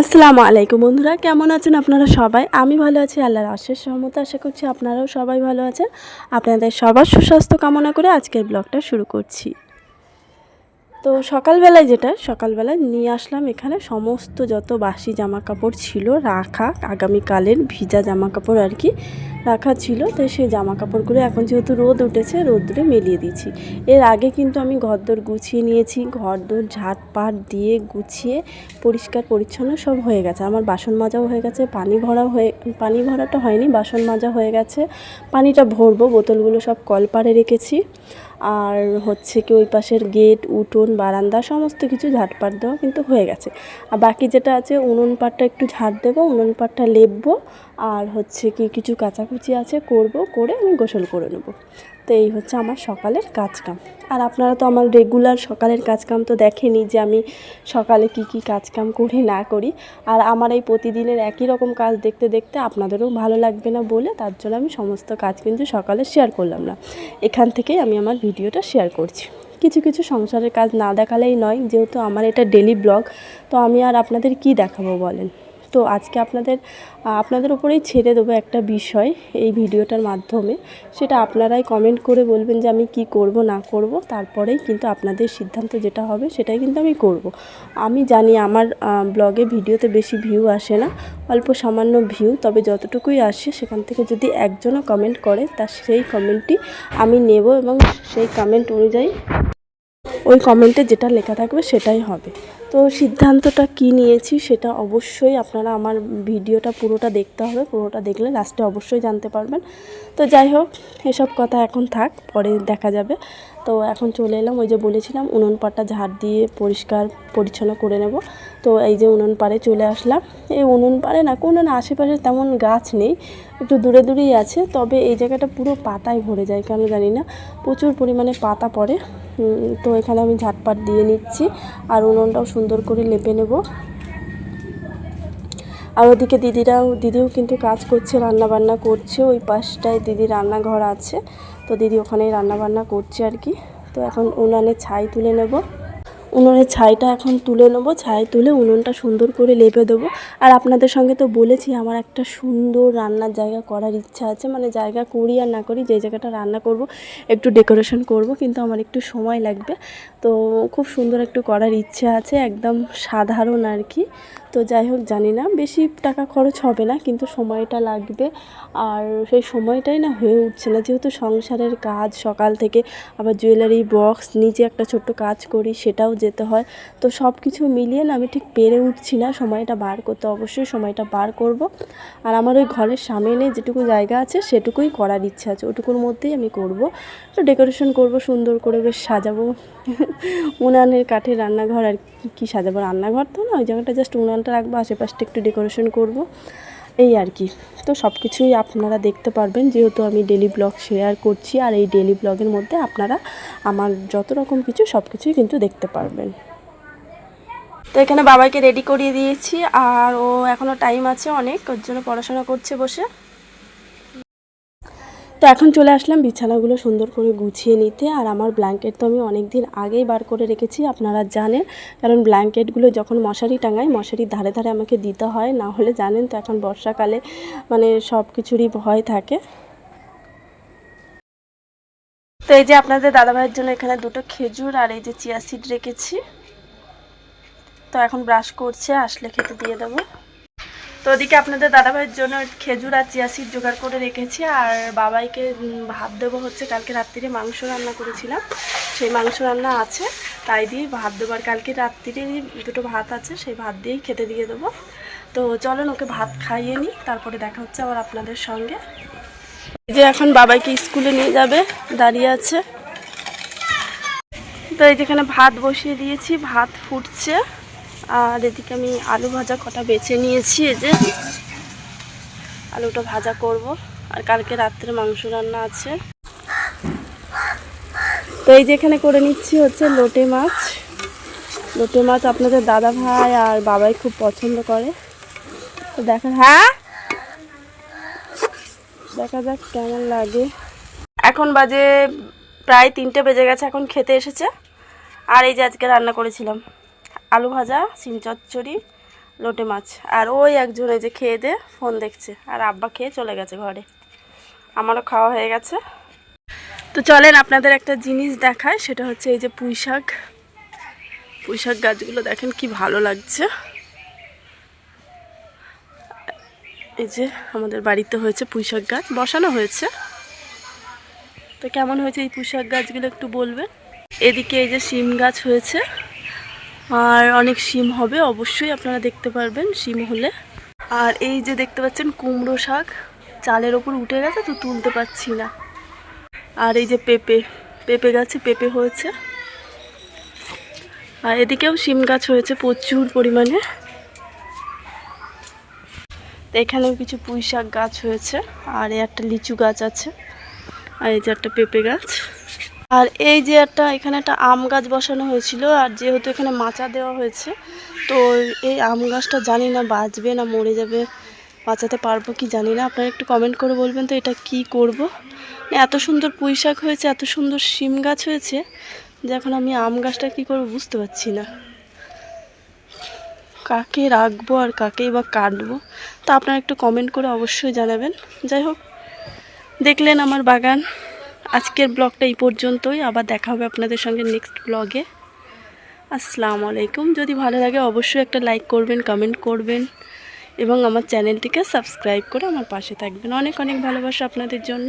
আসসালামু আলাইকুম বন্ধুরা, কেমন আছেন আপনারা সবাই? আমি ভালো আছি, আল্লাহর আশেষ সহমত আশা করছি আপনারাও সবাই ভালো আছেন। আপনাদের সবার সুস্বাস্থ্য কামনা করে আজকের ব্লগটা শুরু করছি। তো সকালবেলায় যেটা, সকালবেলায় নিয়ে আসলাম এখানে সমস্ত যত বাসি জামা কাপড় ছিল রাখা, আগামীকালের ভিজা জামা কাপড় আর কি রাখা ছিল। তো সেই জামা কাপড়গুলো এখন যেহেতু রোদ উঠেছে রোদ্রে মেলিয়ে দিচ্ছি এর আগে কিন্তু আমি ঘরদোর গুছিয়ে নিয়েছি, ঘরদোর ঝাঁটপাট দিয়ে গুছিয়ে পরিষ্কার পরিচ্ছন্ন সব হয়ে গেছে। আমার বাসন মাজাও হয়ে গেছে, পানি ভরা হয়ে, পানি ভরাটা হয়নি, বাসন মাজা হয়ে গেছে। পানিটা ভরবো, বোতলগুলো সব কলপারে রেখেছি। আর হচ্ছে কি ওই পাশের গেট, উঠোন, বারান্দা, সমস্ত কিছু ঝাঁটপাট দেওয়া কিন্তু হয়ে গেছে। আর বাকি যেটা আছে, উনুন পাটটা একটু ঝাড় দেবো, উনুন পাটটা লেপবো, আর হচ্ছে কি কিছু কাচাকুচি আছে করব, করে আমি গোসল করে নেব। তো এই হচ্ছে আমার সকালের কাজকাম। আর আপনারা তো আমার রেগুলার সকালের কাজকাম তো দেখেনি যে আমি সকালে কি কি কাজকাম করি না করি। আর আমার এই প্রতিদিনের একই রকম কাজ দেখতে দেখতে আপনাদেরও ভালো লাগবে না বলে তার জন্য আমি সমস্ত কাজ কিন্তু সকালে শেয়ার করলাম না। এখান থেকেই আমি আমার ভিডিওটা শেয়ার করছি। কিছু কিছু সংসারের কাজ না দেখালেই নয়, যেহেতু আমার এটা ডেলি ব্লগ তো আমি আর আপনাদের কি দেখাবো বলেন? তো আজকে আপনাদের আপনাদের উপরেই ছেড়ে দেবো একটা বিষয় এই ভিডিওটার মাধ্যমে। সেটা আপনারাই কমেন্ট করে বলবেন যে আমি কি করব, না করব। তারপরেই কিন্তু আপনাদের সিদ্ধান্ত যেটা হবে সেটাই কিন্তু আমি করব। আমি জানি আমার ব্লগে ভিডিওতে বেশি ভিউ আসে না, অল্প সামান্য ভিউ তবে যতটুকুই আসে সেখান থেকে যদি একজনও কমেন্ট করে, তা সেই কমেন্টটি আমি নেব এবং সেই কমেন্ট অনুযায়ী ওই কমেন্টে যেটা লেখা থাকবে সেটাই হবে। তো সিদ্ধান্তটা কি নিয়েছি সেটা অবশ্যই আপনারা আমার ভিডিওটা পুরোটা দেখতে হবে, পুরোটা দেখলে লাস্টে অবশ্যই জানতে পারবেন। তো যাই হোক, এসব কথা এখন থাক, পরে দেখা যাবে। তো এখন চলে এলাম, ওই যে বলেছিলাম, উনুন পাড়টা ঝাড় দিয়ে পরিষ্কার পরিচ্ছন্ন করে নেব। তো এই যে উনুন পাড়ে চলে আসলাম। এই উনুন পাড়ে না, কোনো না আশেপাশে তেমন গাছ নেই, একটু দূরে দূরেই আছে, তবে এই জায়গাটা পুরো পাতায় ভরে যায় কেন জানি না। প্রচুর পরিমাণে পাতা পড়ে। তো এখানে আমি ঝাটপাট দিয়ে নিচ্ছি আর উনুনটাও সুন্দর করে লেপে নেব। আর ওদিকে দিদিরাও, দিদিও কিন্তু কাজ করছে রান্না বান্না করছে। ওই পাশটায় দিদি রান্নাঘর আছে, তো দিদি ওখানেই রান্না বান্না করছে আর কি। তো এখন উনানে ছাই তুলে নেব। উনুনের ছাইটা এখন তুলে নেব। ছাই তুলে উনুনটা সুন্দর করে লেপে দেবো। আর আপনাদের সঙ্গে তো বলেছি, আমার একটা সুন্দর রান্নার জায়গা করার ইচ্ছা আছে। মানে জায়গা করি আর না করি, যে জায়গাটা রান্না করব, একটু ডেকোরেশন করব, কিন্তু আমার একটু সময় লাগবে। তো খুব সুন্দর একটু করার ইচ্ছে আছে, একদম সাধারণ আর কি। তো যাই হোক, জানি না, বেশি টাকা খরচ হবে না, কিন্তু সময়টা লাগবে। আর সেই সময়টাই না হয়ে উঠছে না, যেহেতু সংসারের কাজ, সকাল থেকে আবার জুয়েলারি বক্স নিজে একটা ছোট্ট কাজ করি, সেটাও যেতে হয়। তো সব কিছু মিলিয়ে না আমি ঠিক পেরে উঠছি না। সময়টা বার করতে অবশ্যই সময়টা বার করব। আর আমার ওই ঘরের সামনে যেটুকু জায়গা আছে সেটুকুই করার ইচ্ছা আছে। ওটুকুর মধ্যেই আমি করব। তো ডেকোরেশন করব, সুন্দর করে বেশ সাজাবো। উনানের কাঠের রান্নাঘর আর কি- কি সাজাবো? রান্নাঘর তো না, ওই জায়গাটা জাস্ট উনানটা রাখব, আশেপাশটা একটু ডেকোরেশন করব। এই আর কি। তো সব কিছুই আপনারা দেখতে পারবেন, যেহেতু আমি ডেলি ব্লগ শেয়ার করছি, আর এই ডেলি ব্লগের মধ্যে আপনারা আমার যত রকম কিছু সব কিছুই কিন্তু দেখতে পারবেন। তো এখানে বাবাকে রেডি করিয়ে দিয়েছি, আর ও এখনও টাইম আছে অনেক, ওর জন্য পড়াশোনা করছে বসে। তো এখন চলে আসলাম বিছানাগুলো সুন্দর করে গুছিয়ে নিতে। আর আমার ব্ল্যাঙ্কেট তো আমি অনেক দিন আগেই বার করে রেখেছি, আপনারা জানেন। কারণ ব্ল্যাঙ্কেটগুলো যখন মশারি টাঙাই মশারির ধারে ধারে আমাকে দিতে হয়। না হলে জানেন তো এখন বর্ষাকালে মানে সব কিছুরই ভয় থাকে। তো এই যে আপনাদের দাদাভাইয়ের জন্য এখানে দুটো খেজুর আর এই যে চিয়া সিড রেখেছি। তো এখন ব্রাশ করছে, আসলে খেতে দিয়ে দেবো। তো ওদিকে আপনাদের দাদাভাইয়ের জন্য খেজুর আর চিয়া সিড জোগাড় করে রেখেছি, আর বাবাইকে ভাত দেবো হচ্ছে কালকে রাত্রিরে মাংস রান্না করেছিলাম। সেই মাংস রান্না আছে, তাই দিয়ে ভাত দেবো। আর কালকে রাত্রিরে দুটো ভাত আছে, সেই ভাত দিয়েই খেতে দিয়ে দেবো। তো চলেন, ওকে ভাত খাইয়ে নিই, তারপরে দেখা হচ্ছে আবার আপনাদের সঙ্গে। যে এখন বাবাইকে স্কুলে নিয়ে যাবে, দাঁড়িয়ে আছে। তো এই যেখানে ভাত বসিয়ে দিয়েছি, ভাত ফুটছে। আর এদিকে আমি আলু ভাজা কটা বেছে নিয়েছি, এই যে আলুটা ভাজা করব। আর কালকে রাত্রে মাংস রান্না আছে। তো এই যেখানে করে নিচ্ছি হচ্ছে লোটে মাছ। লোটে মাছ আপনাদের দাদা ভাই আর বাবাই খুব পছন্দ করে। তো দেখা হ্যাঁ? দেখা যাক কেমন লাগে। এখন বাজে প্রায় তিনটে বেজে গেছে, এখন খেতে এসেছে। আর এই যে আজকে রান্না করেছিলাম। আলু ভাজা, সিম চচ্চড়ি, লোটে মাছ। আর ওই একজন এই যে খেয়ে দে, ফোন দেখছে। আর আব্বা খেয়ে চলে গেছে ঘরে। আমারও খাওয়া হয়ে গেছে। তো চলেন, আপনাদের একটা জিনিস দেখায় সেটা হচ্ছে এই যে পুঁই শাক। পুঁই শাক গাছগুলো দেখেন কি ভালো লাগছে। এই যে আমাদের বাড়িতে হয়েছে পুঁই শাক গাছ। বসানো হয়েছে। তো কেমন হয়েছে এই পুঁই শাক গাছগুলো একটু বলবেন? এদিকে এই যে শিম গাছ হয়েছে। আর অনেক শিম হবে, অবশ্যই আপনারা দেখতে পারবেন শিম হলে। আর এই যে দেখতে পাচ্ছেন কুমড়ো শাক, চালের ওপর উঠে গেছে তো তুলতে পারছি না। আর এই যে পেঁপে পেঁপে গাছে পেঁপে হয়েছে। আর এদিকেও শিম গাছ হয়েছে প্রচুর পরিমাণে। এখানেও কিছু পুঁই শাক গাছ হয়েছে, আর একটা লিচু গাছ আছে, আর এই যে একটা পেঁপে গাছ। আর এই যে একটা, এখানে একটা আম গাছ বসানো হয়েছিল, আর যেহেতু এখানে মাচা দেওয়া হয়েছে, তো এই আম গাছটা জানি না বাঁচবে না মরে যাবে, বাঁচাতে পারব কি জানি না। আপনারা একটু কমেন্ট করে বলবেন তো এটা কি করব। এত সুন্দর পুঁই শাক হয়েছে, এত সুন্দর শিম গাছ হয়েছে, যে এখন আমি আম গাছটা কি করব বুঝতে পারছি না। কাকে রাখব আর কাকেই বা কাটবো, তা আপনারা একটু কমেন্ট করে অবশ্যই জানাবেন। যাই হোক, দেখলেন আমার বাগান। আজকের ব্লগটা এই পর্যন্তই। আবার দেখা হবে আপনাদের সঙ্গে নেক্সট ব্লগে। আসসালাম আলাইকুম যদি ভালো লাগে অবশ্যই একটা লাইক করবেন কমেন্ট করবেন এবং আমার চ্যানেলটিকে সাবস্ক্রাইব করে আমার পাশে থাকবেন। অনেক অনেক ভালোবাসা আপনাদের জন্য।